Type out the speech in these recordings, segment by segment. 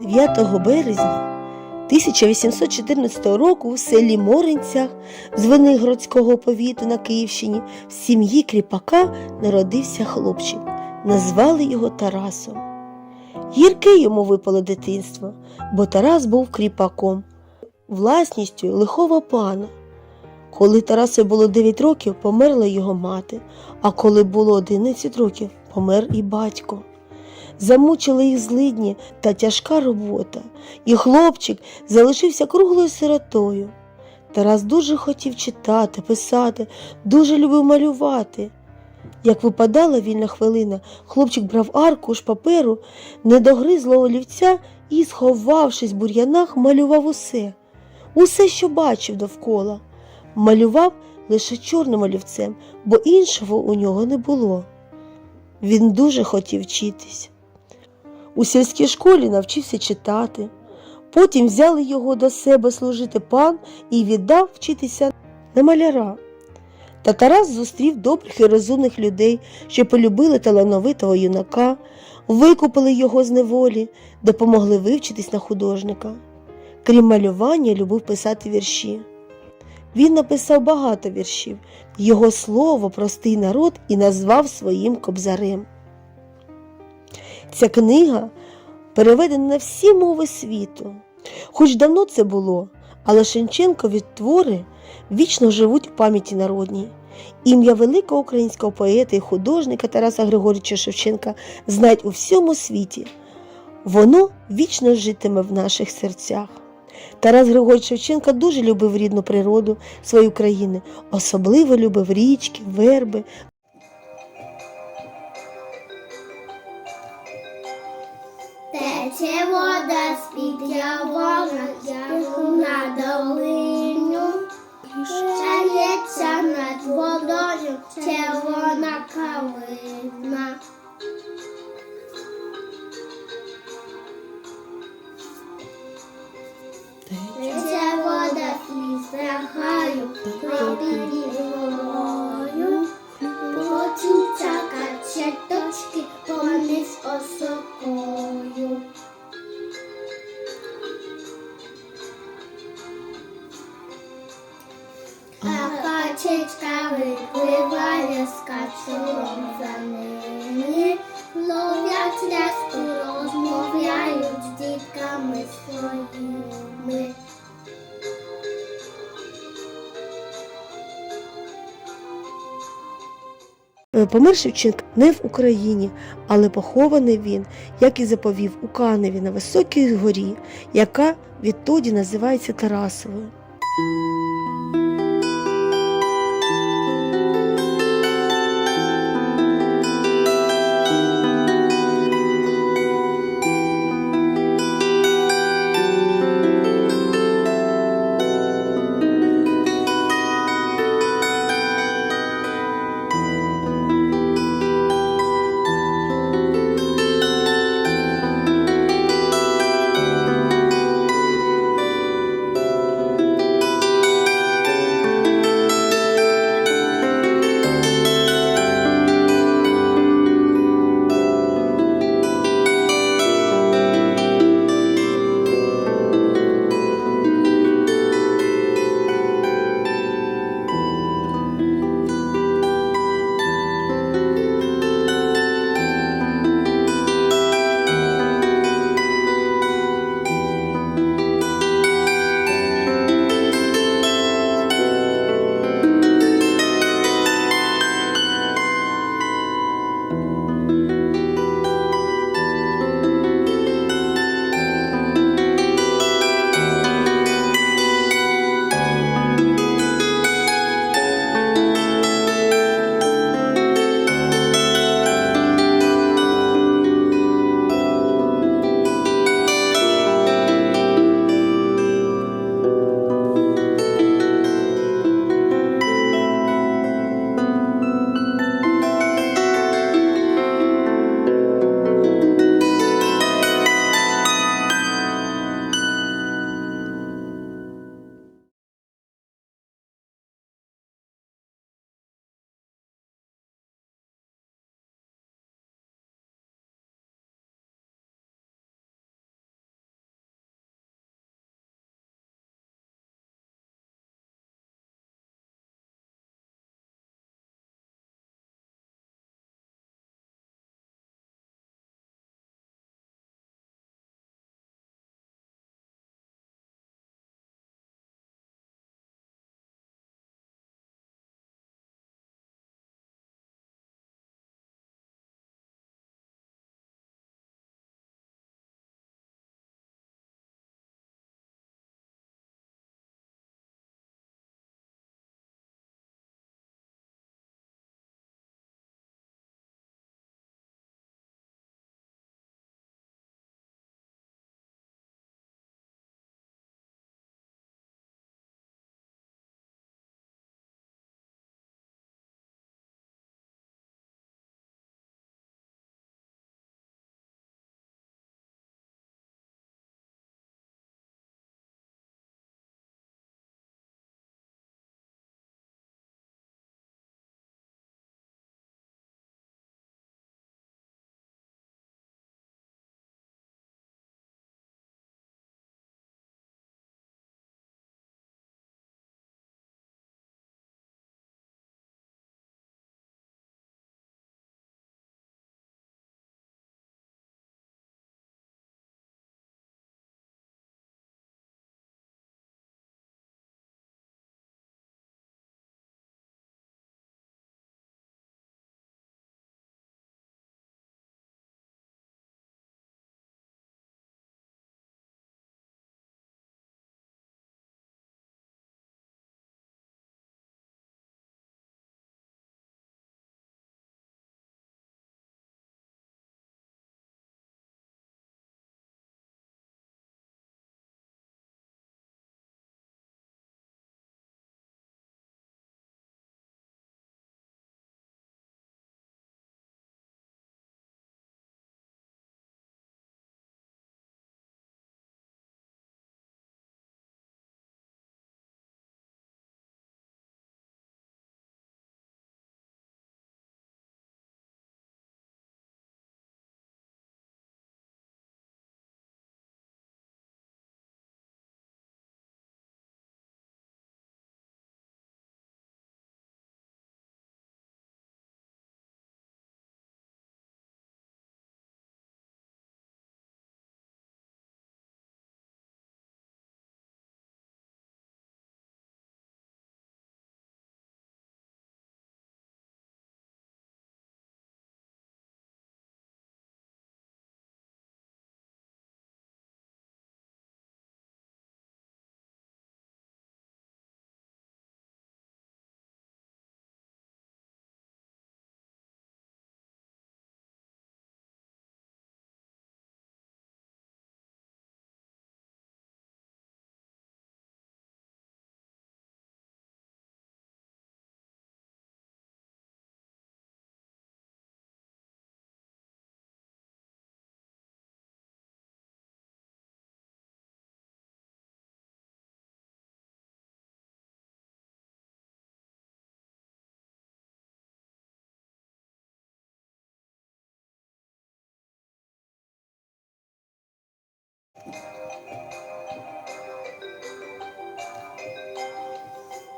9 березня 1814 року у селі Моринцях з Венигородського повіту на Київщині в сім'ї кріпака народився хлопчик. Назвали його Тарасом. Гірке йому випало дитинство, бо Тарас був кріпаком, власністю лихого пана. Коли Тарасу було 9 років, померла його мати, а коли було 11 років, помер і батько. Замучили їх злидні та тяжка робота, і хлопчик залишився круглою сиротою. Тарас дуже хотів читати, писати, дуже любив малювати. Як випадала вільна хвилина, хлопчик брав аркуш паперу, недогризлого олівця і, сховавшись в бур'янах, малював усе, усе, що бачив довкола. Малював лише чорним олівцем, бо іншого у нього не було. Він дуже хотів вчитись. У сільській школі навчився читати. Потім взяли його до себе служити пан і віддав вчитися на маляра. Та Тарас зустрів добрих і розумних людей, що полюбили талановитого юнака, викупили його з неволі, допомогли вивчитись на художника. Крім малювання, любив писати вірші. Він написав багато віршів, його слово простий народ і назвав своїм кобзарем. Ця книга переведена на всі мови світу. Хоч давно це було, але Шевченкові твори вічно живуть у пам'яті народній. Ім'я великого українського поета і художника Тараса Григорьовича Шевченка знають у всьому світі. Воно вічно житиме в наших серцях. Тарас Григорьович Шевченка дуже любив рідну природу своєї країни, особливо любив річки, верби, Тече вода з-під явора, яру на долину, Шається над водою червона калина. Качечка випливає з качуром за ними, ловлять ляску, розмовляють з дітками своїми. Е, Помер Шевченко не в Україні, але похований він, як і заповів у Каневі на високій горі, яка відтоді називається Тарасовою.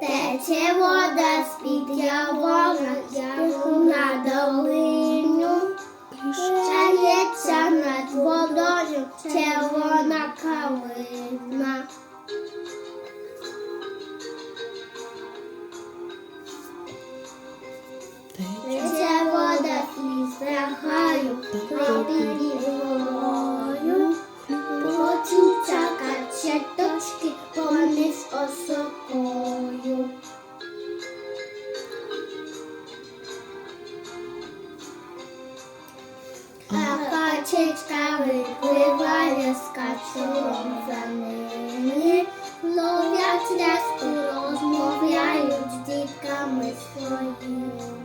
Тече вода з-під явора, яжу на долиню, Шається над водою червона калина. Тече вода із рахаю, робить А качечка випливає з качуром за ними, ловлять рязку, розмовляють з дітками своїми.